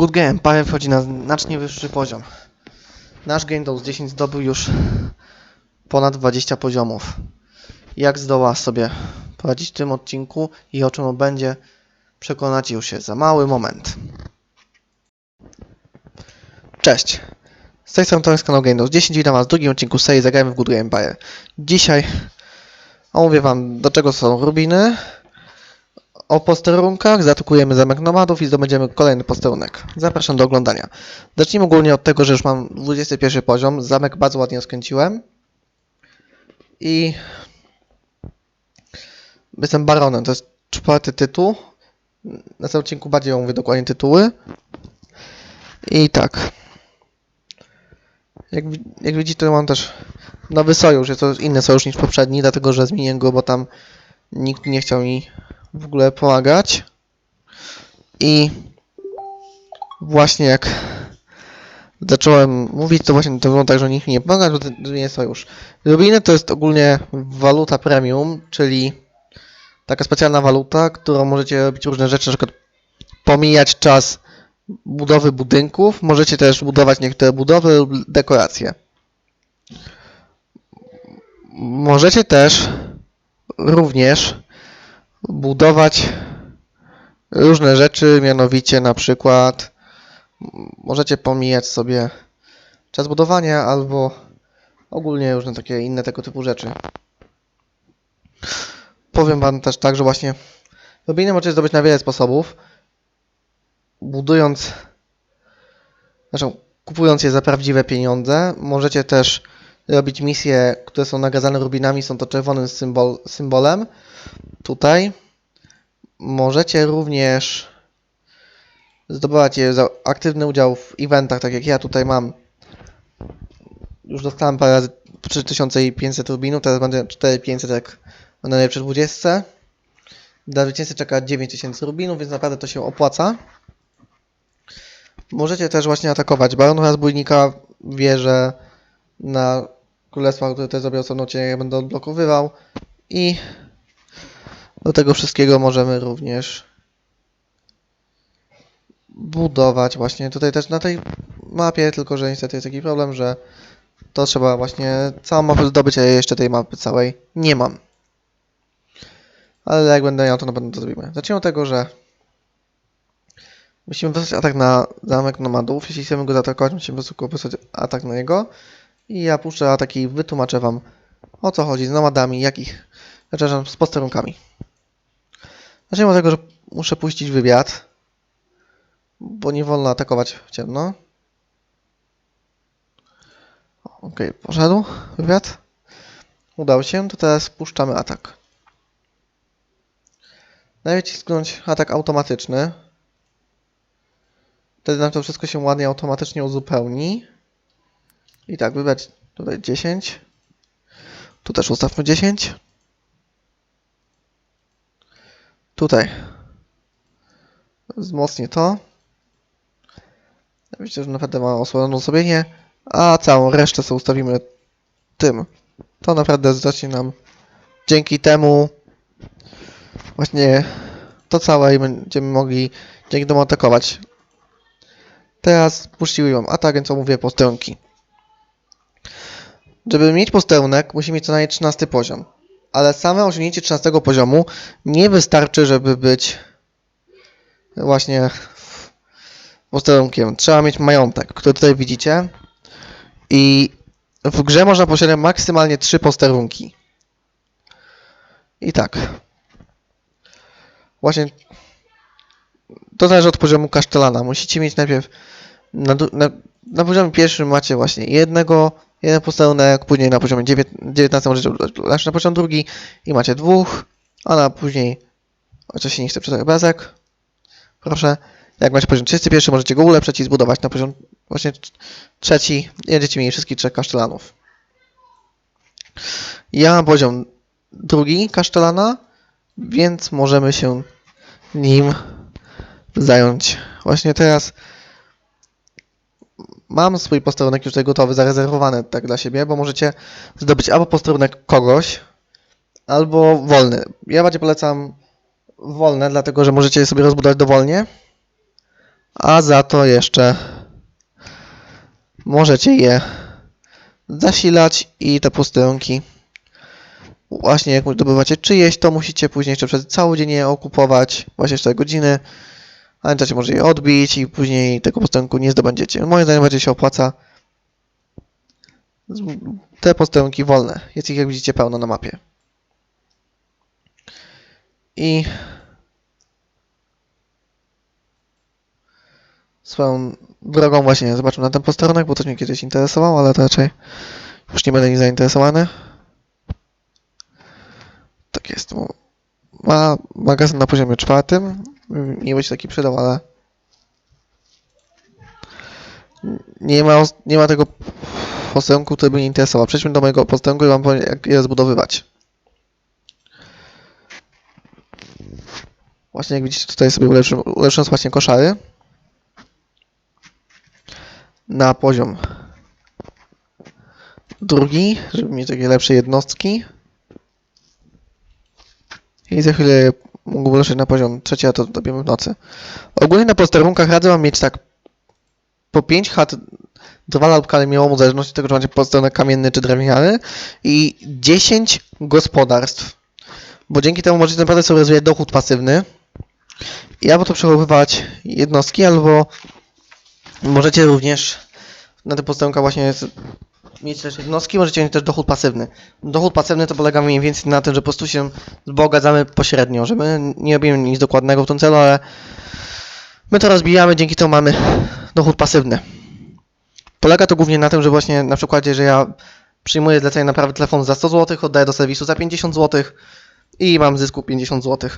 Good Game Empire wchodzi na znacznie wyższy poziom. Nasz Windows 10 zdobył już ponad 20 poziomów. Jak zdoła sobie poradzić w tym odcinku i o czym on będzie, przekonacie już się za mały moment. Cześć! Z tej strony z kanału Windows 10 witam was w drugim odcinku serii Zagrajmy w Good Game Empire. Dzisiaj omówię wam do czego są rubiny, o posterunkach, zaatakujemy zamek nomadów i zdobędziemy kolejny posterunek. Zapraszam do oglądania. Zacznijmy ogólnie od tego, że już mam 21 poziom. Zamek bardzo ładnie rozkręciłem. I jestem baronem. To jest czwarty tytuł. Na tym odcinku bardziej omówię dokładnie tytuły. I tak. Jak, jak widzicie, mam też nowy sojusz. Jest to inny sojusz niż poprzedni, dlatego że zmieniłem go, bo tam nikt nie chciał mi w ogóle pomagać. I właśnie jak zacząłem mówić, to właśnie to było tak, że nikt mi nie pomaga, to nie sojusz. Rubiny to jest ogólnie waluta premium, czyli taka specjalna waluta, którą możecie robić różne rzeczy, na przykład pomijać czas budowy budynków, możecie też budować niektóre budowy lub dekoracje. Możecie też również budować różne rzeczy, mianowicie na przykład możecie pomijać sobie czas budowania albo ogólnie różne takie inne tego typu rzeczy. Powiem wam też tak, że właśnie robienie możecie zdobyć na wiele sposobów. Budując, znaczy kupując je za prawdziwe pieniądze, możecie też robić misje, które są nagazane rubinami, są to czerwonym symbol, symbolem tutaj. Możecie również zdobywać je za aktywny udział w eventach, tak jak ja tutaj mam. Już dostałem parę razy 3500 rubinów, teraz będę 4500 jak będę najlepszy 20. Dla zwycięzcy czeka 9000 rubinów, więc naprawdę to się opłaca. Możecie też właśnie atakować Barona Rozbójnika, wieżę na królestwa, które też zrobię osobno cię, ja będę odblokowywał i do tego wszystkiego możemy również budować właśnie tutaj też na tej mapie, tylko że niestety jest taki problem, że to trzeba właśnie całą mapę zdobyć, a ja jeszcze tej mapy całej nie mam. Ale jak będę miał, to na pewno to zrobimy. Zacznijmy od tego, że musimy wysłać atak na zamek nomadów. Jeśli chcemy go zaatakować, musimy po prostu wysłać atak na niego. I ja puszczę atak i wytłumaczę wam o co chodzi z nomadami, jakich, znaczy z posterunkami. Zacznijmy od tego, że muszę puścić wywiad, bo nie wolno atakować w ciemno. Ok, poszedł wywiad. Udał się, to teraz puszczamy atak. Daję wcisnąć atak automatyczny. Wtedy nam to wszystko się ładnie automatycznie uzupełni. I tak, wybrać tutaj 10. Tu też ustawmy 10. Tutaj. Wzmocnię to. Myślę, że naprawdę ma osłonę ustawienie, a całą resztę sobie ustawimy tym. To naprawdę zacznie nam dzięki temu właśnie to całe i będziemy mogli dzięki temu atakować. Teraz puściłem atak, więc omówię posterunki. Żeby mieć posterunek, musi mieć co najmniej 13 poziom. Ale same osiągnięcie 13 poziomu nie wystarczy, żeby być właśnie posterunkiem. Trzeba mieć majątek, który tutaj widzicie. I w grze można posiadać maksymalnie 3 posterunki. I tak. Właśnie to zależy od poziomu kasztelana. Musicie mieć najpierw na, na, na poziomie pierwszym macie właśnie jednego, jeden posterunek, później na poziomie dziewię- 19 możecie na poziom drugi i macie dwóch, a na później, się nie chce czytać obrazek, proszę, jak macie poziom 31 możecie go ulepszyć i zbudować na poziom właśnie tr- trzeci i będziecie mieli wszystkich trzech kasztelanów. Ja mam poziom drugi kasztelana, więc możemy się nim zająć. Właśnie teraz mam swój posterunek już tutaj gotowy, zarezerwowany tak dla siebie, bo możecie zdobyć albo posterunek kogoś, albo wolny. Ja bardziej polecam wolne, dlatego że możecie sobie rozbudować dowolnie, a za to jeszcze możecie je zasilać i te posterunki właśnie jak zdobywacie czyjeś, to musicie później jeszcze przez cały dzień je okupować, właśnie 4 godziny, a w międzyczasie może je odbić i później tego posterunku nie zdobędziecie. Moim zdaniem bardziej się opłaca te posterunki wolne. Jest ich jak widzicie pełno na mapie. I swoją drogą właśnie zobaczmy na ten posterunek, bo to mnie kiedyś interesowało, ale to raczej już nie będę nim zainteresowany. Tak jest. Ma magazyn na poziomie czwartym. Nie będzie taki przydał, ale nie ma, nie ma tego posterunku, który by mnie interesował. Przejdźmy do mojego posterunku i wam powiem, jak je zbudowywać. Właśnie jak widzicie, tutaj sobie ulepszyłem właśnie koszary na poziom drugi, żeby mieć takie lepsze jednostki. I za chwilę mógł ulepszyć na poziom trzeci, a to robimy w nocy. Ogólnie na posterunkach radzę wam mieć tak po 5 chat drwala lub kamieniołomu, w zależności od tego, czy macie posterunek kamienny czy drewniany i 10 gospodarstw. Bo dzięki temu możecie naprawdę sobie rozwijać dochód pasywny i albo to przechowywać jednostki, albo możecie również na tych posterunkach właśnie mieć też jednostki, możecie mieć też dochód pasywny. Dochód pasywny to polega mniej więcej na tym, że po prostu się wzbogacamy pośrednio, że my nie robimy nic dokładnego w tym celu, ale my to rozbijamy, dzięki temu mamy dochód pasywny. Polega to głównie na tym, że właśnie na przykładzie, że ja przyjmuję zlecenie naprawy telefonu za 100 zł, oddaję do serwisu za 50 zł i mam zysku 50 zł.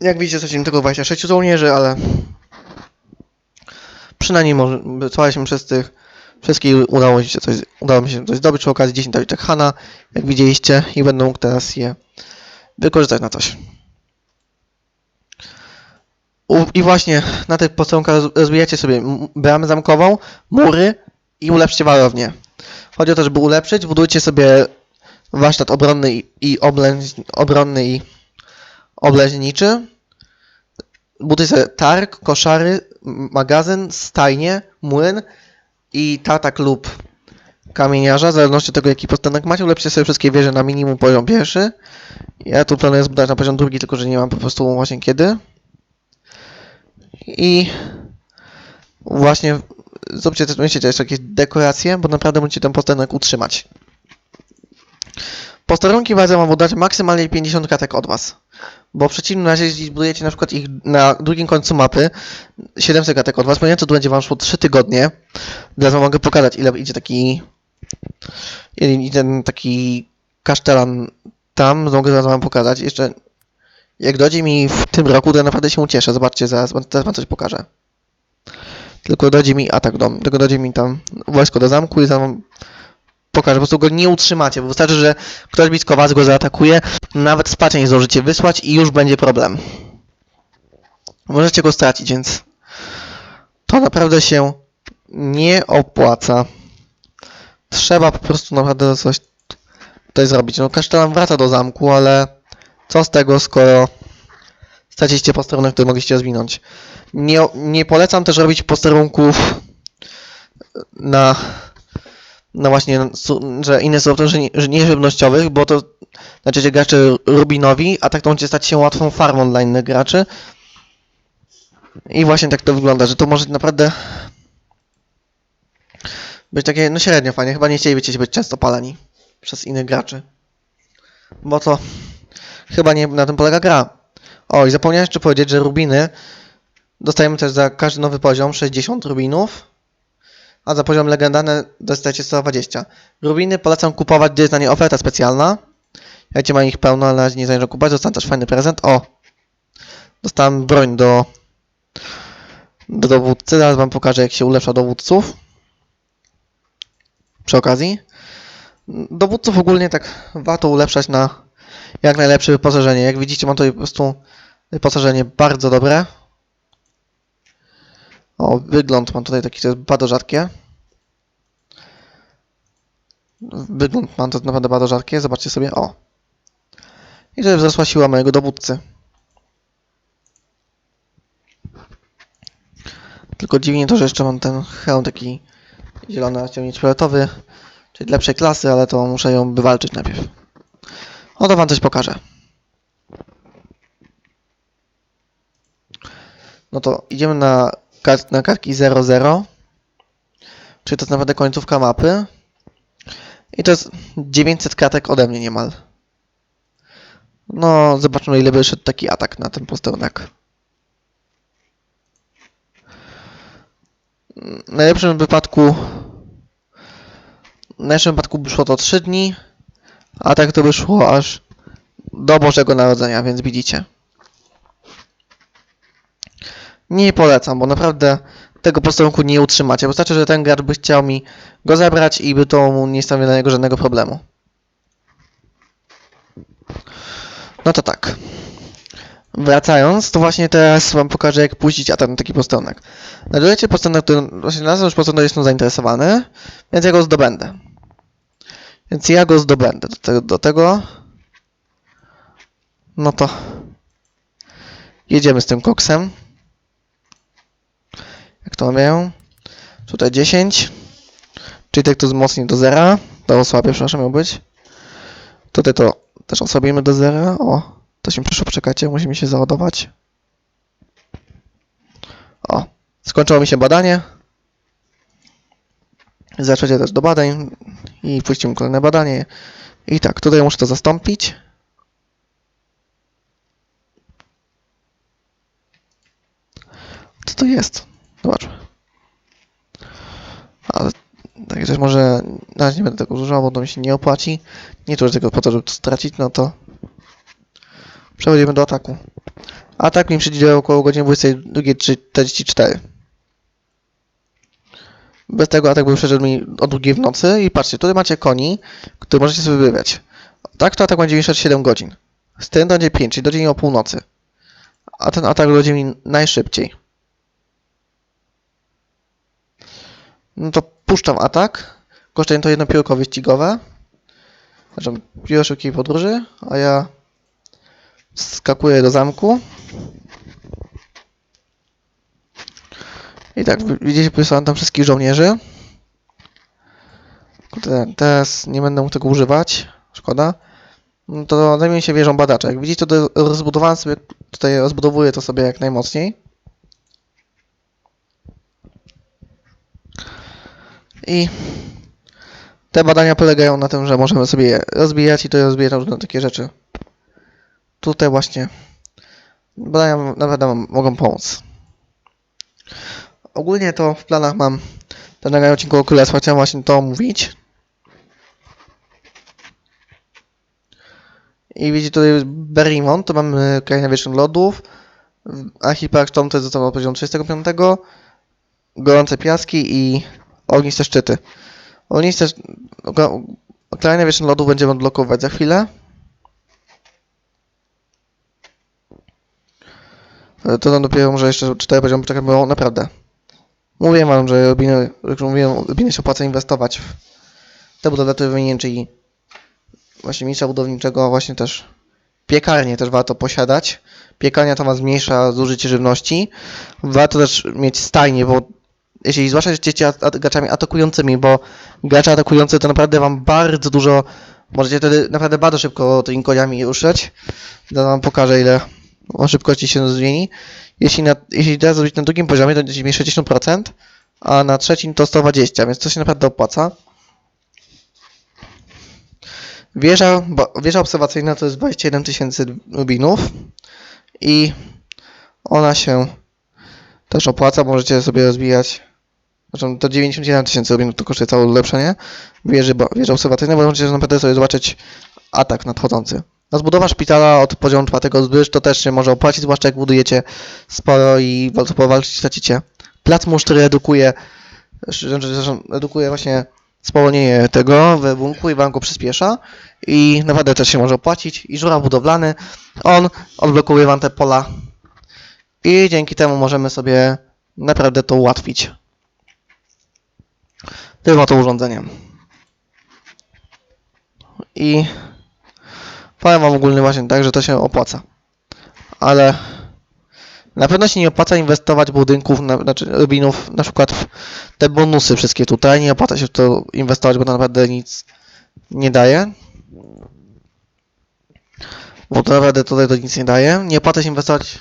Jak widzicie, straciłem tylko 26 żołnierzy, ale przynajmniej może, wysłaliśmy przez tych wszystkich udało się coś, udało mi się coś zdobyć przy okazji 10 tabliczek Hana, jak widzieliście i będę mógł teraz je wykorzystać na coś. I właśnie na tych posterunkach roz- rozwijacie sobie bramę zamkową, mury i ulepszcie warownię. Chodzi o to, żeby ulepszyć, budujcie sobie warsztat obronny i, i obronny i obleźniczy. Budujcie targ, koszary, magazyn, stajnie, młyn i tatak lub kamieniarza, w zależności od tego jaki posterunek macie, ulepszcie sobie wszystkie wieże na minimum poziom pierwszy. Ja tu planuję zbudować na poziom drugi, tylko że nie mam po prostu właśnie kiedy. I właśnie zróbcie też, myślicie jeszcze jakieś dekoracje, bo naprawdę musicie ten posterunek utrzymać. Posterunki radzę wam budować maksymalnie 50 kratek od was. Bo w przeciwnym razie, jeśli budujecie na przykład ich na drugim końcu mapy, 700 kratek od was, to będzie wam szło 3 tygodnie. Teraz wam mogę pokazać, ile idzie taki ten taki kasztelan tam, mogę zaraz wam pokazać. Jeszcze jak dojdzie mi w tym roku, to naprawdę się ucieszę. Zobaczcie, zaraz, zaraz wam coś pokażę. Tylko dojdzie mi atak dom, tylko dojdzie mi tam wojsko do zamku i zaraz wam pokażę. Po prostu go nie utrzymacie, bo wystarczy, że ktoś blisko was go zaatakuje, nawet nie zdążycie wysłać i już będzie problem. Możecie go stracić, więc to naprawdę się nie opłaca. Trzeba po prostu naprawdę coś tutaj zrobić. No kasztelan wraca do zamku, ale co z tego, skoro straciliście posterunek, który mogliście rozwinąć. Nie, nie polecam też robić posterunków na, na właśnie, że inne są że nieżywnościowych, bo to znaczy gracze rubinowi, a tak to możecie stać się łatwą farmą dla innych graczy. I właśnie tak to wygląda, że to może naprawdę być takie, no średnio fajnie. Chyba nie chcielibyście być często paleni przez innych graczy. Bo to chyba nie na tym polega gra. O, i zapomniałem jeszcze powiedzieć, że rubiny dostajemy też za każdy nowy poziom 60 rubinów, a za poziom legendarny dostajecie 120. Rubiny polecam kupować, gdy jest na nie oferta specjalna. Ja cię mam ich pełno, ale na nie zamierzam kupować. Dostałem też fajny prezent. O! Dostałem broń do, do dowódcy. Zaraz wam pokażę, jak się ulepsza dowódców. Przy okazji. Dowódców ogólnie tak warto ulepszać na jak najlepsze wyposażenie. Jak widzicie, mam tutaj po prostu wyposażenie bardzo dobre. O, wygląd mam tutaj taki, to jest bardzo rzadkie. Wygląd mam to naprawdę bardzo rzadkie. Zobaczcie sobie, o. I tutaj wzrosła siła mojego dowódcy. Tylko dziwnie to, że jeszcze mam ten hełm taki zielony rozciągnięć fioletowy, czyli lepszej klasy, ale to muszę ją wywalczyć najpierw. No to wam coś pokażę. No to idziemy na, kart, na kartki 00, czyli to jest naprawdę końcówka mapy. I to jest 900 kratek ode mnie niemal. No, zobaczmy ile by szedł taki atak na ten posterunek. W najlepszym wypadku w najlepszym wypadku by szło to 3 dni, a tak to by szło aż do Bożego Narodzenia, więc widzicie. Nie polecam, bo naprawdę tego posterunku nie utrzymacie. Wystarczy, że ten gracz by chciał mi go zabrać i by to mu nie stawiło dla niego żadnego problemu. No to tak. Wracając, to właśnie teraz wam pokażę, jak puścić atak na taki posterunek. Znajdujecie posterunek, który właśnie znalazłem już posterunek, jestem zainteresowany, więc ja go zdobędę. Więc ja go zdobędę. Do tego, do tego no to jedziemy z tym koksem. Jak to mawiają? Tutaj 10. Czyli tak to wzmocni do zera. To osłabię, przepraszam, miał być. Tutaj to też osłabimy do zera. O, to się przyszło, czekajcie, musi mi się załadować. O, skończyło mi się badanie. Zaczęcie też do badań i puścimy kolejne badanie. I tak, tutaj muszę to zastąpić. Co to jest? Zobaczmy. Ale tak też może na razie nie będę tego używał, bo to mi się nie opłaci. Nie to, tylko po to, żeby to stracić, no to przechodzimy do ataku. Atak mi przyjdzie około godziny 22.44. Bez tego atak by przeszedł mi o drugiej w nocy i patrzcie, tutaj macie koni, które możecie sobie wybrać. Tak, to atak będzie 97 godzin. Z tym będzie 5, czyli do dzień o północy. A ten atak dojdzie mi najszybciej. No to puszczam atak. Kosztuje to jedno piórko wyścigowe. Znaczy pióro szybkiej podróży, a ja skakuję do zamku. I tak, wi- widzicie, wysłałem tam wszystkich żołnierzy. Teraz nie będę mógł tego używać. Szkoda. No to zajmie się wieżą badacza. Jak widzicie, to rozbudowałem sobie, tutaj rozbudowuję to sobie jak najmocniej. I te badania polegają na tym, że możemy sobie je rozbijać i to rozbija różne takie rzeczy. Tutaj właśnie badania naprawdę mogą pomóc. Ogólnie to w planach mam ten nagranie odcinku o królestwa, chciałem właśnie to omówić. I widzicie tutaj Berrimont, to mamy krainę wiecznych lodów, Archipelag Storm to jest zostało poziom 35, Gorące Piaski i Ogniste Szczyty. Ogniste... Krainę wiecznych lodów będziemy odblokowywać za chwilę. Ale To nam dopiero może jeszcze 4 poziomy poczekać, bo naprawdę. Mówię wam, że robinie, jak mówiłem, robinie się opłaca inwestować w te budowle wymienię, czyli właśnie mistrza budowniczego, a właśnie też piekarnię też warto posiadać. Piekarnia to ma zmniejsza zużycie żywności. Warto też mieć stajnie, bo jeśli zwłaszcza jesteście graczami atakującymi, bo gracze atakujący to naprawdę wam bardzo dużo, możecie wtedy naprawdę bardzo szybko tymi koniami ruszać. Zaraz wam pokażę ile szybkości się zmieni. Jeśli, na, jeśli teraz zrobić na drugim poziomie, to będzie mieć 60%, a na trzecim to 120, więc to się naprawdę opłaca. Wieża, wieża obserwacyjna to jest 21 tysięcy rubinów i ona się też opłaca, możecie sobie rozwijać. Znaczy to 91 tysięcy rubinów to kosztuje całe ulepszenie wieży, wieży obserwacyjnej, bo możecie naprawdę sobie zobaczyć atak nadchodzący. Rozbudowa szpitala od poziomu czwartego zbysz to też się może opłacić, zwłaszcza jak budujecie sporo i walczą powalczyć tracicie. Plac musztry redukuje, znaczy, zresztą redukuje właśnie spowolnienie tego wybunku i wam go przyspiesza i naprawdę też się może opłacić. I żuraw budowlany, on odblokuje wam te pola i dzięki temu możemy sobie naprawdę to ułatwić. Tym oto urządzeniem. I powiem wam ogólnie właśnie tak, że to się opłaca. Ale Na pewno się nie opłaca inwestować budynków, na, znaczy rubinów, na przykład w te bonusy wszystkie tutaj. Nie opłaca się w to inwestować, bo to naprawdę nic nie daje. Bo to naprawdę tutaj to nic nie daje. Nie opłaca się inwestować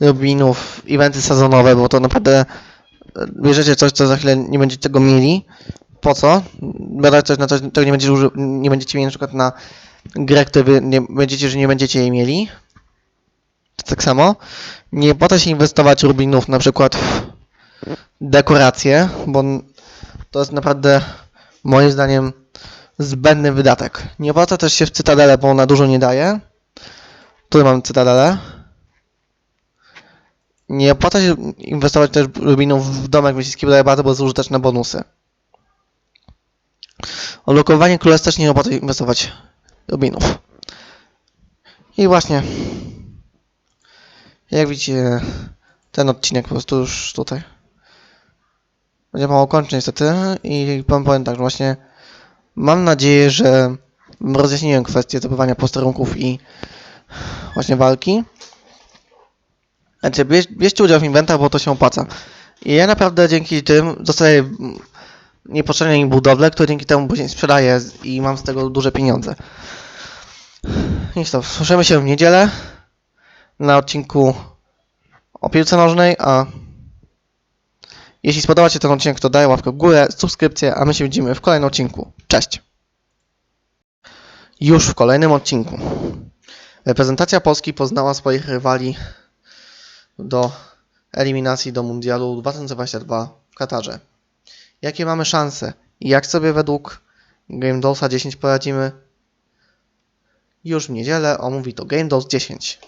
rubinów eventy sezonowe, bo to naprawdę bierzecie coś, co za chwilę nie będziecie tego mieli. Po co? Brać coś na coś, czego nie będziecie, uży- nie będziecie mieli na przykład na grę, której wy nie będziecie, że nie będziecie jej mieli. Tak samo. Nie opłaca się inwestować rubinów na przykład w dekoracje, bo to jest naprawdę moim zdaniem zbędny wydatek. Nie opłaca też się w cytadelę, bo ona dużo nie daje. Tu mam cytadelę. Nie opłaca się inwestować też rubinów w domek myśliwski, bo daje bardzo bezużyteczne bonusy. Olokowanie królestw też nie opłaca inwestować rubinów. I właśnie, jak widzicie, ten odcinek po prostu już tutaj będzie mało kończyć niestety i powiem, powiem tak, że właśnie mam nadzieję, że rozjaśniłem kwestię zdobywania posterunków i właśnie walki. Znaczy, bierz, bierzcie udział w inventach, bo to się opłaca. I ja naprawdę dzięki tym dostaję niepotrzebne budowle, które dzięki temu później sprzedaję i mam z tego duże pieniądze. Nic to, słyszymy się w niedzielę na odcinku o piłce nożnej, a jeśli spodobał się ten odcinek, to daj łapkę w górę, subskrypcję, a my się widzimy w kolejnym odcinku. Cześć! Już w kolejnym odcinku. Reprezentacja Polski poznała swoich rywali do eliminacji do Mundialu 2022 w Katarze. Jakie mamy szanse? i Jak sobie według GameDosa 10 poradzimy? Już w niedzielę omówi to GameDos 10.